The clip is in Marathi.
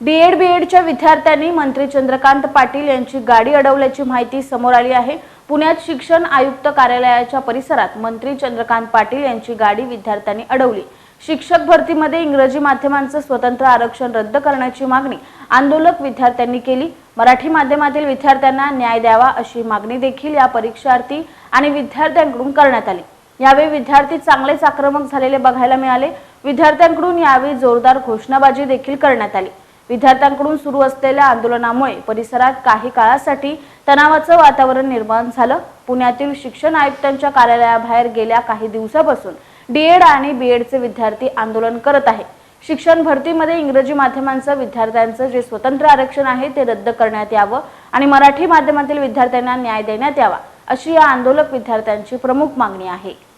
डीएड बीएडच्या विद्यार्थ्यांनी मंत्री चंद्रकांत पाटील यांची गाडी अडवल्याची माहिती समोर आली आहे. पुण्यात शिक्षण आयुक्त कार्यालयाच्या परिसरात मंत्री चंद्रकांत पाटील यांची गाडी विद्यार्थ्यांनी अडवली. शिक्षक भरतीमध्ये इंग्रजी माध्यमांचं स्वतंत्र आरक्षण रद्द करण्याची मागणी आंदोलक विद्यार्थ्यांनी केली. मराठी माध्यमातील विद्यार्थ्यांना न्याय द्यावा अशी मागणी देखील या परीक्षार्थी आणि विद्यार्थ्यांकडून करण्यात आली. यावेळी विद्यार्थी चांगलेच आक्रमक झालेले बघायला मिळाले. विद्यार्थ्यांकडून यावेळी जोरदार घोषणाबाजी देखील करण्यात आली. विद्यार्थ्यांकडून सुरू असलेल्या आंदोलनामुळे परिसरात काही काळासाठी तणावाचं वातावरण निर्माण झालं. पुण्यातील शिक्षण आयुक्तांच्या कार्यालयाबाहेर गेल्या काही दिवसापासून डीएड आणि बीएडचे विद्यार्थी आंदोलन करत आहे. शिक्षण भरतीमध्ये इंग्रजी माध्यमांचं विद्यार्थ्यांचं जे स्वतंत्र आरक्षण आहे ते रद्द करण्यात यावं आणि मराठी माध्यमातील विद्यार्थ्यांना न्याय देण्यात यावा अशी या आंदोलक विद्यार्थ्यांची प्रमुख मागणी आहे.